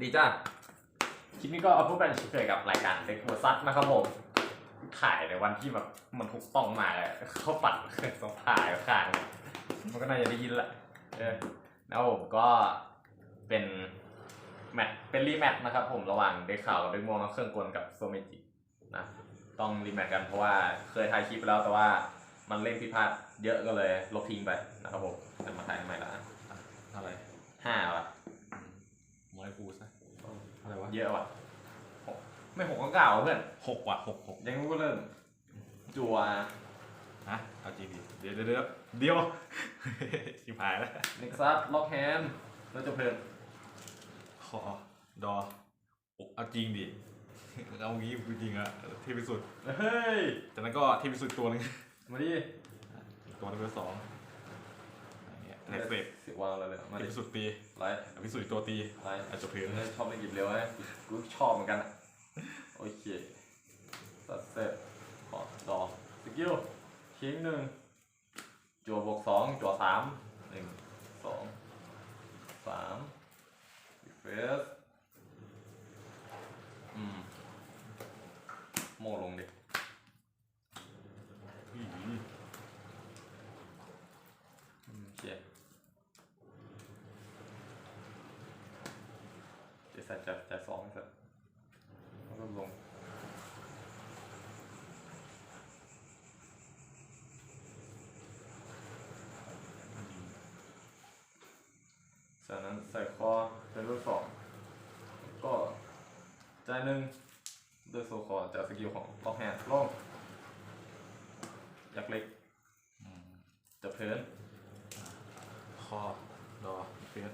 ดีจ้าคลิปนี้ก็เอาพวกกันเฉยๆกับรายการเด็กหัวซัดนะครับผม ถ่ายในวันที่แบบมันถูกต้องมาเลยเขาปัดเครื่องต้องถ่ายข้างมันก็น่าจะได้ยินละเออแล้วผมก็เป็นแมตเป็นรีแมตนะครับผมระหว่างเด็กข่าวกับเด็กโมงแล้วเครื่องกลกับโซเมจินะต้องรีแมตกันเพราะว่าเคยถ่ายคลิปไปแล้วแต่ว่ามันเล่นผิดพลาดเยอะก็เลยลบทิ้งไปนะครับผมจะมาถ่ายใหม่ละอะไรห้าว่ะ มวยกูซะอะไรวะ เยอะว่ะหกไม่หกก็เก้าเพื่อนหกว่ะหกหกยังรู้ก็เริ่มจัวฮะเอาจริงดิเดี๋ยวเดี๋ยวเดี๋ยวเดี๋ยว ชิบหายแล้วเน็กซัสล็อกแฮนด์แล้วจะเพลินคอดออกเอาจริงดิเอางี้กูจริงอะเที่ที่สุดเฮ้ยจากนั้นก็เที่ที่สุดตัวหนึงมาดิอีกตัวหนึงเป็นสอง อย่างเงี้ยแท็กเสร็จเสียวางเลยเลยมาเที่ดิที่สุดตีไลท์เอาที่สุดอีกตัวตีไลท์อาจจะเพลินเฮ้ยชอบเล่นหยิบเร็วนะกูชอบเหมือนกันอะโอเคตัดเสร็จขอดอสกิลทิ้งหนึ่งจัวบวกสองจัวสามหนึ่งสองสามเฟสอืมโมลงดิ อี๋ อืมโอเคจะใส่จับจ่ายสองให้เสร็จแล้วก็ลงจากนั้นใส่คอเป็นรูปสองก็จ่ายหนึ่งด้วยโซคอจากสกิลของล็อกแฮนด์ลงยักเล็กจะเพลินคอดอเฟส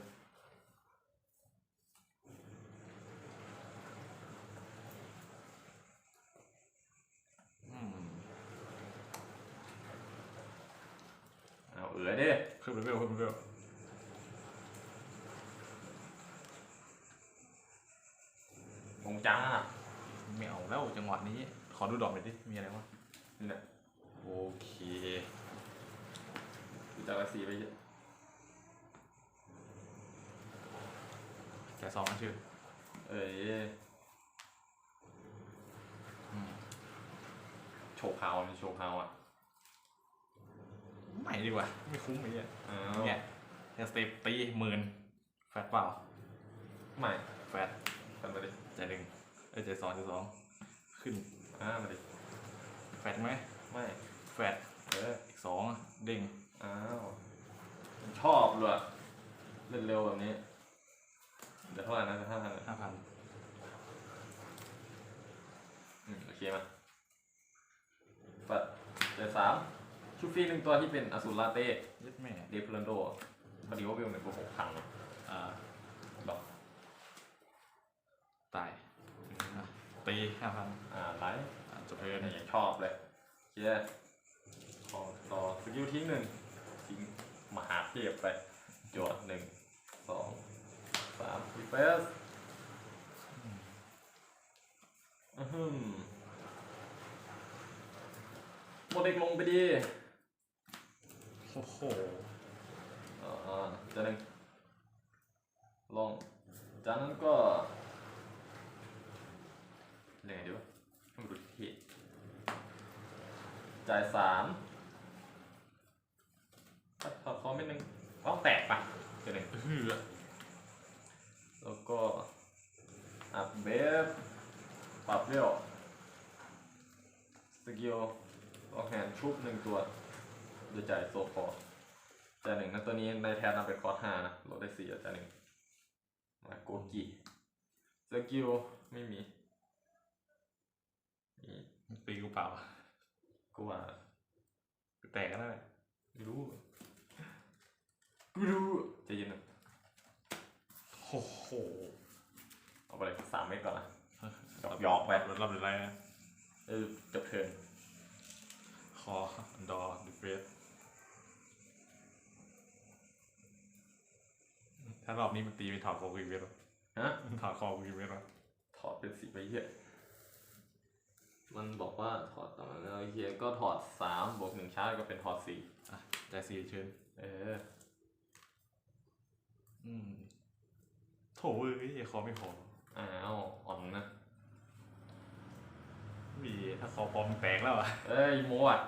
อืม เอาเอือดิขึ้นเลเวลขึ้นเลเวลลงจ้าไม่เอาแล้วจังหวะนี้ ขอดูดอกหน่อยดิ มีอะไรวะนี่แหละโอเคดูจากราศีไปเยอะแกะซองนะชื่อ เอ้ยอืมโชว์พาวมีโชว์พาวอะ ไม่ดีกว่า ไม่คุ้มไอ้เนี่ยอ้าเนี่ยแค่สเต็ปตีหมื่นแฟตเปล่า ไม่ แฟตทำมาดิใจหนึ่งเอ้ยใจสองใจสองขึ้นอ่ามาดิแฟตไหมไม่แฟตเอออีกสองอะเด้งอ้าวชอบเลยเล่นเร็วแบบนี้เดี๋ยวเท่าไหร่นะจะห้าพันห้าพันอืมโอเคมาปัดเดี๋ยวสาม ชูฟรีหนึ่งตัวที่เป็นอสูรลาเต้ยึดแม่เดฟลันโดพอดีว่าวิวหนึ่งตัวหกพันอ่าดอกตายอะตีห้าพันอ่าไลท์อะจบเพลินเนี่ยชอบเลยเย้ขอต่อสกิลทิ้งหนึ่งทิ้งมหาเทพไปจวดหนึ่งสองสามรีเฟสอือหือโมเด็กลงไปดี โอ้โหอ่าจะหนึ่งลงจากนั้นก็เรียกไงดีวะให้มันดูที่จ่ายสามปัดถอดคอมนิดนึงเอ้าแตกปะจะหนึ่งแล้วก็อัพเบฟปรับเรียวสกิลออกแฮนชุบหนึ่งตัว ดยจ่ายโซคอร์จ่ายหนึ่งนะตัวนี้ในแทนนำไปคอร์สห้านะลดได้สี่จ่ายหนึ่งมาโกกิสกิลไม่มีมีตีกูเปล่ากูว่าแตกกันได้ไม่รู้กูรู้ใจะยินนะโอ้โหเอาไปเลยสามเม็ดก่อนนะหยอกหยอกไปรับหรือไรนะเออจบเทิร์นคอดอดิเฟส ถ้ารอบนี้มันตีไปถอดคอกูอีกเวทวะฮะถอดคอกูอีกเวทวะถอดเป็นสีไปเยอะมันบอกว่าถอดต่อมาแล้วเฮียก็ถอดสามบวกหนึ่งชาร์จก็เป็นถอดสี่อะใจสี่เชิญเออ อืมถเว้ยคอไม่พออ้าวอ่อนนะมีถ้าคอพอมันแตกแล้วอะเอ้ยโมอะ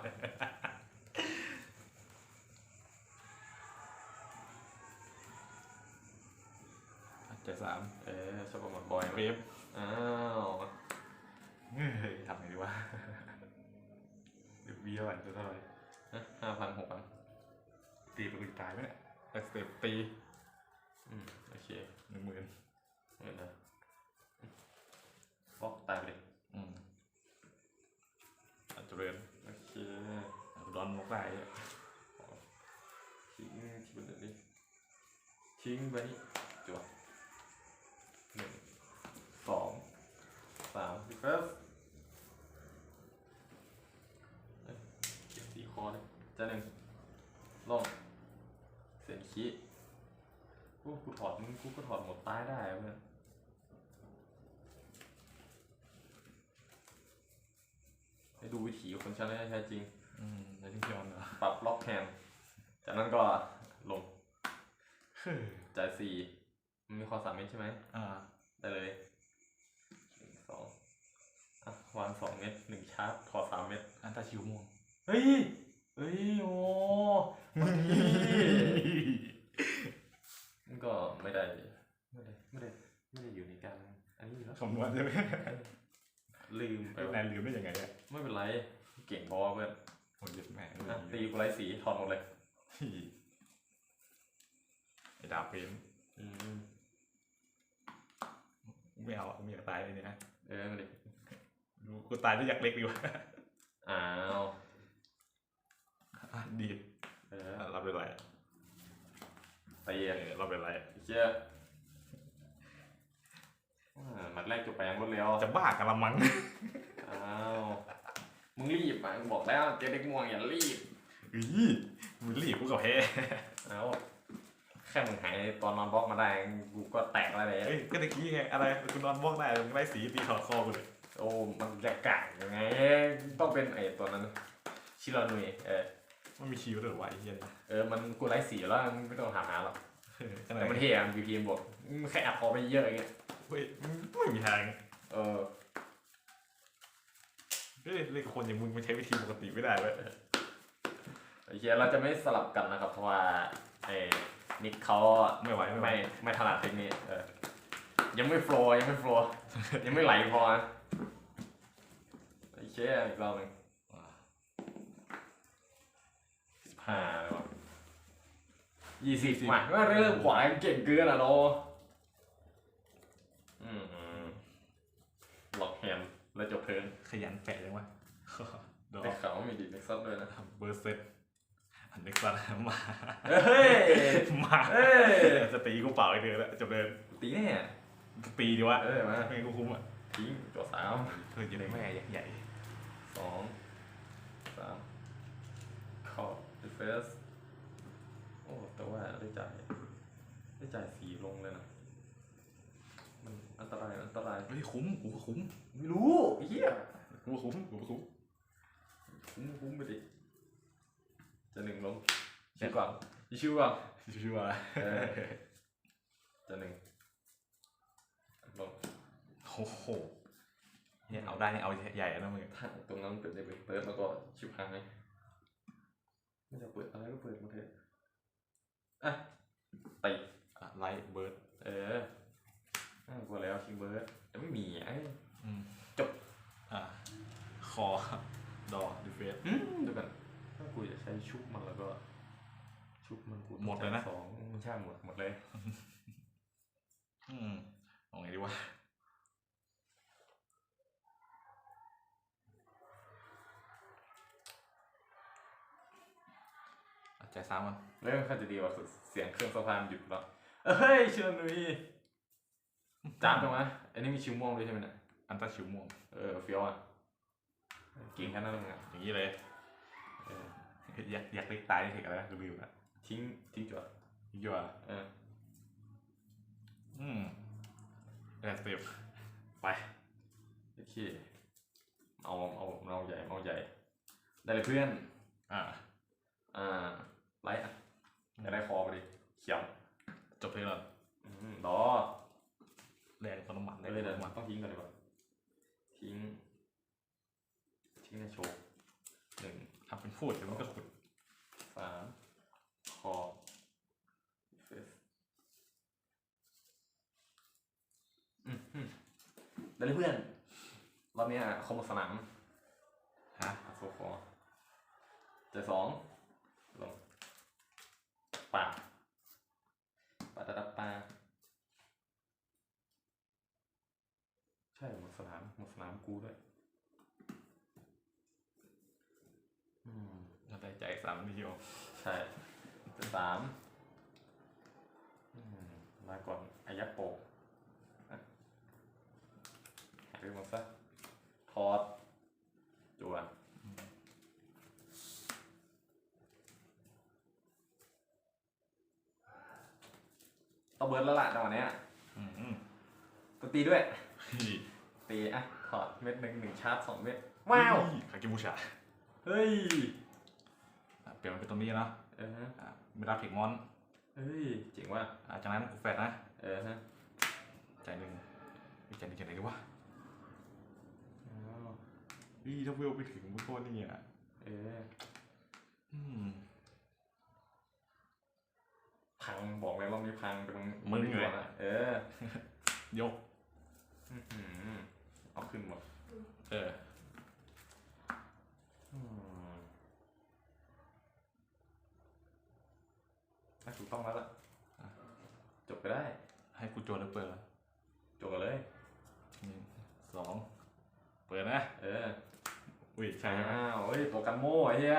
สามเออชอบประมาทบอยไหมเวฟอ้าวเฮ้ยทำไงดีวะเดี๋ยวเบี้ยวอะจะเท่าไหร่ห้าพันหกพันตีไปกูจะตายไหมเนี่ยแต่สเต็ปตีอืมโอเคหนึ่งหมื่นเงินนะบล็อกตายไปเลยอืมอาจจะเรียนโอเคดอนมกได้อะทิ้งที่บนนี้ทิ้งไปนี่จั่วหนึ่งสอง สามสิบเฟิร์สเก็บสี่คอเลยจะหนึ่งลงเสียงขี้กูกูถอดมึงกูก็ถอดหมดใต้ได้เพื่อนให้ดูวิถีคนใช้ได้ใช้จริง อืมแล้วที่ยอนเหรอปรับล็อกแฮนด์จากนั้นก็ลงเฮ้ยจ่ายสี่มันมีคอสามเม็ดใช่ไหมอ่า ได้เลยหนึ่งสองอะ วางสองเม็ดหนึ่งชาร์จถอดสามเม็ดอันตาชิวม่วงเฮ้ยเฮ้ยโอ้มันก็ไม่ได้ไม่ได้ไม่ได้ไม่ได้อยู่ในการอันนี้อยู่แล้วคำนวณใช่ไหมลืมไปไอ้ว่ะนายลืมได้ยังไงอะไม่เป็นไร เก่งพอเพื่อนโหดเย็ดแม่งอะตีกูไล่สีถอดหมดเลยไอ้ดาบเพนอืมไม่เอาอะไม่อยากตายเลยเนี่ยนะเออมาดิ กูตายด้วยยักษ์เล็กดีกว่าอ้าวอะดีดเอออะรับเป็นไรตีเออะอรับเป็นไรเชี่ยอ่าหมัดแรกจบไปอยังรวดเร็วจะบ้ากันละมั้งอ้าวมึงรีบอะมึงบอกแล้วเจ๊เด็กม่วงอย่ารีบอีมึงรีบกูกับแพ้เอาแค่มึงหายตอนนอนบล็อกมาได้กูก็แตกแล้วเลยเอ้ยก็ตะกี้ไงอะไรกูนอนบ้องได้มึงไล่สีตีถอดคอกูเลย โอ้มันจะกะยังไงต้องเป็นไอ้ตัวนั้น ชิรานุยเออมันมีคิวด้วยเหรอวะไอ้เหี้ยนี่เออมันกูไล่สีแล้วมึงไม่ต้องถามหาหรอกเออขนาดแต่มันเฮียมันพีพีบวกมึงแค่อัดคอไปเยอะอย่างเงี้ยเฮ้ยไม่มีทางเออเฮ้ยเล่นกับคนอย่างมึงมันใช้วิธีปกติไม่ได้เว้ยไอ้เฮียเราจะไม่สลับกันนะครับเพราะว่าไอ้นิกเขาไม่ไหวไม่ไหวไม่ไม่ถนัดเทคนิคเออยังไม่โฟล์ยังไม่โฟล์ยังไม่ไหลพอนะไอ้ เชี่ยอีกรอบหนึ่งอ่าสิบห้าเลยวะยี่สิบมาก็เริ่มขวาเก่งเกินอะเนาะอืมอืมล็อกแฮนด์แล้วจบเทิร์นขยันแปะจังวะดอแต่เขามีดีเน็กซัสด้วยนะเบอร์เซ็ตอันนี้ก็มาเฮ้ยมาเฮ้ยจะตีกูเปล่าไอ้เดือนแล้วจบเลยตีแน่ตีดีวะเออมาไม่งั้นกูคุ้มอะทิ้งตัวสามเฮ้ยยังไงแม่ใหญ่ สองสามขอบดิเฟสโอ้ แต่ว่าได้จ่าย ได้จ่ายสีลงเลยนะ มันอันตราย อันตรายเฮ้ยคุ้มกูก็คุ้มไม่รู้ไอ้เหี้ยกูก็คุ้มกูก็คุ้มคุ้มคุ้มไปดิ จะหนึ่งลงชื่อก่อนชื่อก่อนชื่อว่าเออจะหนึ่งลงโอ้โห เนี่ยเอาได้เนี่ยเอาใหญ่นะมึงถ้าตรงนั้นเป็นเดบิวเปิดแล้วก็ชิบหายไม่จะเปิดอะไรก็เปิดหมาเถอะอะตีอะไลท์เบิร์ดเออน่ากลัวแล้วคิงเบิร์ดแต่ไม่มีไอ้อืมจบ อะคอดอดิเฟสอืมเดี๋ยวกันถ้ากูจะใช้ชุบมันแล้วก็ ชุบมันกูต้องหมดเลยนะใช้สองไม่ใช่หมดหมดเลย อืมเอาไงดีวะ อะใจซ้ำมันเรื่องค่าจะดีกว่าเสียงเครื่องสะพานหยุดแล้วเฮ้ยเชิญนุยจามตรงไหมอันนี้มีชิวม่วงด้วยใช่ไหมเนี่ยอันตาชิวม่วงเออเฟี้ยวอะเก่งแค่นั้นเองอะอย่างนี้เลยเอออยากอยากเล็กตายเทคอะไรนะลืมๆละทิ้งทิ้งจวดยิ่งกว่าเอออืมแอนสเต็ปไปโอเคเอาเอาเอาใหญ่เอาใหญ่ได้เลยเพื่อน อ่า อ่า ไลท์อะจะได้คอไปดิเขียวจบเพลงแล้วอืมรอต้องทิ้งก่อนดีกว่าทิ้ง ทิ้งในโชว์หนึ่งทำเป็นพูดเดี๋ยวมันก็ขุดสามคอเฟสอืมอืมได้เลยเพื่อนรอบเนี้ยคอมบสนามฮะโซฟอเจอสองลงป่าป่าตะดับปลาใช่หมดสนามหมดสนาม กูด้วยอืมเราได้ใจสามนิยมใช่เจอสามอืมมาก่อนอายักโปกอะหายไปหมดซะทอดจวนต้องเบิร์ดแล้วล่ะจังหวะเนี้ยอืมอืมตัวตีด้วยเฮ้ยตีอะ ถอดเม็ดหนึ่งหนึ่งชาร์จสองเม็ดว้าวคากิบูชาเฮ้ยอะเปลี่ยนมาเป็นตรงนี้เนาะเออฮะอะไม่รับผิกมอนเฮ้ยเจ๋งว่ะอะจากนั้นกูแฟดนะเออฮะจ่ายหนึ่งมีจ่ายหนึ่งจ่ายไหนดีวะอ๋ออีถ้าเวลไปถึงมึงก็นี่อะเอออืมพังบอกเลยว่ามีพังเป็นมึงเลยก่อนอะเออ ยก อื้อหือ เอาขึ้นหมดเอออืมอะถูกต้องแล้วล่ะอะจบไปได้ ให้กูโจนหรือเปิดล่ะจบกันเลยหนึ่งสองเปิดนะ เออ อุ้ยใช่ไหมอ้าวเฮ้ยตัวกันโม่ไอ้เหี้ย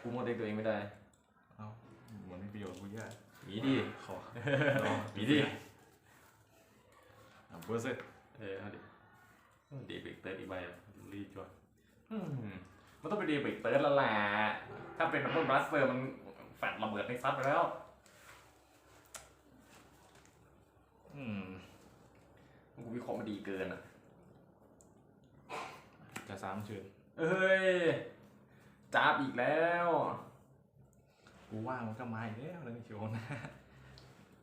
กูโมเด็กตัวเองไม่ได้เอ้าเหมือนมีประโยชน์กูแย่หนีดิขอหนีดิอะเบอร์เซ็ตเออเอาดิ เดบิกเติร์ดอีกใบอะรีบจ้ะอืมมันต้องเป็นเดบิกเติร์ดแล้วแหละถ้าเป็นดับเบิลบลัสเตอร์มันแฟดระเบิดในซัดไปแล้ว อืมกูวิเคราะห์มาดีเกินอะ จะสามเชิญเอ้ยจ้าบอีกแล้ว กูว่างมันก็มาอีกแล้วเลยโชว์นะ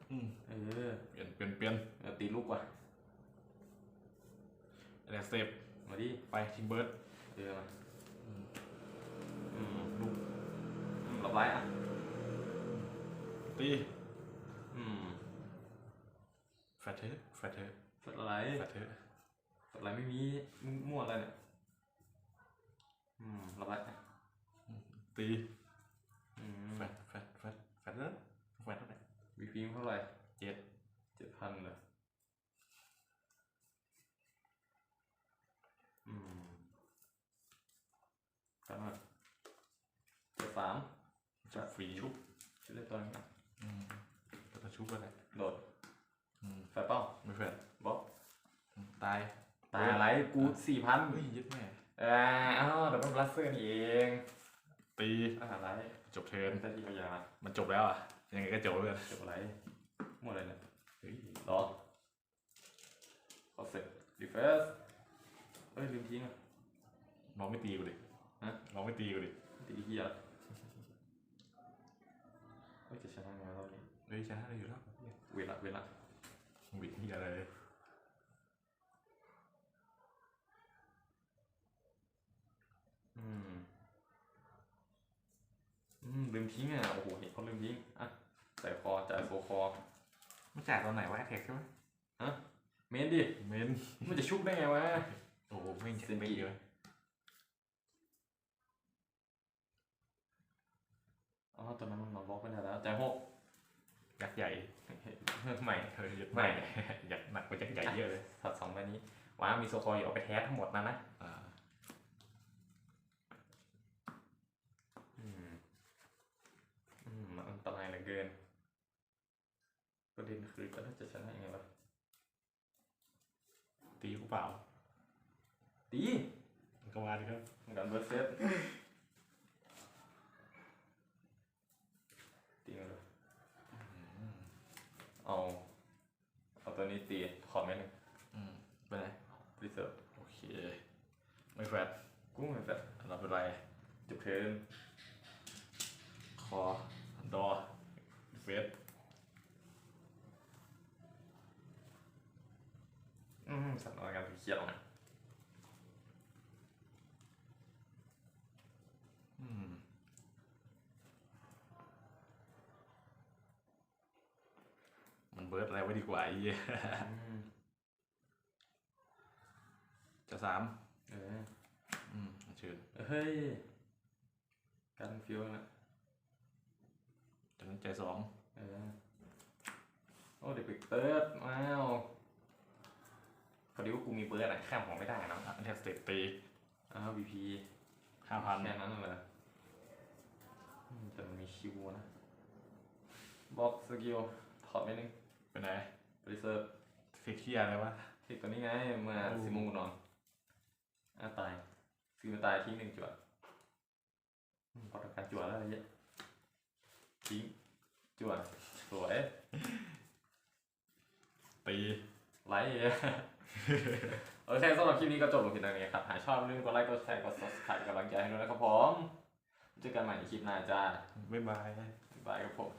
อืมเออ เปลี่ยนเปลี่ยนเปลี่ยนเอาตีลูกว่ะ อะไรเซฟมาดิไปทิ้งเบิร์ดเออมาอืมอืมลูกอืมรับไว้อะตีอืมแฟตเธอแฟตเธอแฟดอะไรแฟตเธอแฟดอะไรไม่มีมึงมั่วอะไรเนี่ยอืมรับไว้อะตีอืมแฟตแฟตแฟตแฟตเนอะแฟตเท่าไหร่วีพีเท่าไหร่เจ็ดเจ็ดพันเลยอืมกันมาเจ็ดสามชุบฟรีชุบชุบได้ตัวนึงอะอืมแล้วก็ชุบอะไรโดดอืมแฟร์เป้าไม่แฟตบล็อกอืมตายตายอะไรกูสี่พันเฮ้ยยึดแม่เอออ้าวเดี๋ยวมันบลัสเซอร์นี่เองตีอะไรจบเทิร์นแต่ที่พยามันจบแล้วอะยังไงก็จบเลยเก็บอะไรหมดเลยเนี่ยเฮ้ยรอขอเสร็จดีเฟสเอ้ยลืมทิ้งอะน้องไม่ตีกูดิฮะน้องไม่ตีกูดิตีเฮียเฮ้ยจะชนะไงรอบนี้ เฮ้ยชนะได้อยู่แล้วเวลาเวลาวิทยาอะไรเลยอืม อืมลืมทิ้งอะโอ้โหเห็นเขาลืมทิ้งอะใส่คอจ่ายโซคอไม่จ่ายตอนไหนวะแอทแท็กใช่ไหมฮะเมนดิเมนมันจะชุบได้ไงวะโอ้โหไม่เซ็นไม่กี่เยอะอ๋อตอนนั้นมันบล็อกไม่ได้แล้วจ่ายหก ยักษ์ใหญ่ใหม่เฮ้ยยักษ์ไม่ยักษ์หนักกว่ายักษ์ใหญ่เยอะเลยถัดสองใบนี้ว้าวมีโซคออยู่เอาไปแทสทั้งหมดนะนะอ่าอืมอืมมันอันตรายเหลือเกินประเด็นคือก็น่าจะชนะยังไงวะตีกูเปล่าตีมันก็มาดิครับเหมือนกันเบอร์เซตตีมาเลย เอาเอาตัวนี้ตีขอเม็ดหนึงอืมไปไหนรีเซิร์ฟโอเค ไม่แฟดกุ้งเหมือนแบบเราเป็นไรจุดเทิร์นคอดอเฟสอืมสถานการณ์เครียดนะอื เบิร์ดอะไรไว้ดีกว่าไอ้เหี้ยจะสามเอออืมเชิญเฮ้ยกันฟิวนะจากนั้นใจสองเออโอ้เด็กปิดเติร์ดว้าวพอดีว่ากูมีเบิร์ดอะข้ามของไม่ได้เนอะอันเทสเตตตีอ้าวบีพีห้าพันแค่นั้นเลยอืมแต่มันมีคิวนะบอกสกิลถอดไปนึง เป็นไงรีเซิร์ฟเฟกเทียอะไรวะติดตัวนี้ไงเมื่อโอ้สิบโมงกูนอนอะตายซื้อมาตายทิ้งหนึ่งจวดอืมพอทำการจวดแล้วอะไรเงี้ยทิ้งจวดสวยตีไลค์โอเคสำหรับคลิปนี้ก็จบลงเพียงเท่านี้ครับ หากชอบอย่าลืมกดไลค์กดแชร์กด subscribe เป็นกำลังใจให้ด้วยนะครับผมเจอกันใหม่ในคลิปหน้าจ้าบ๊ายบายบ๊ายบายครับผม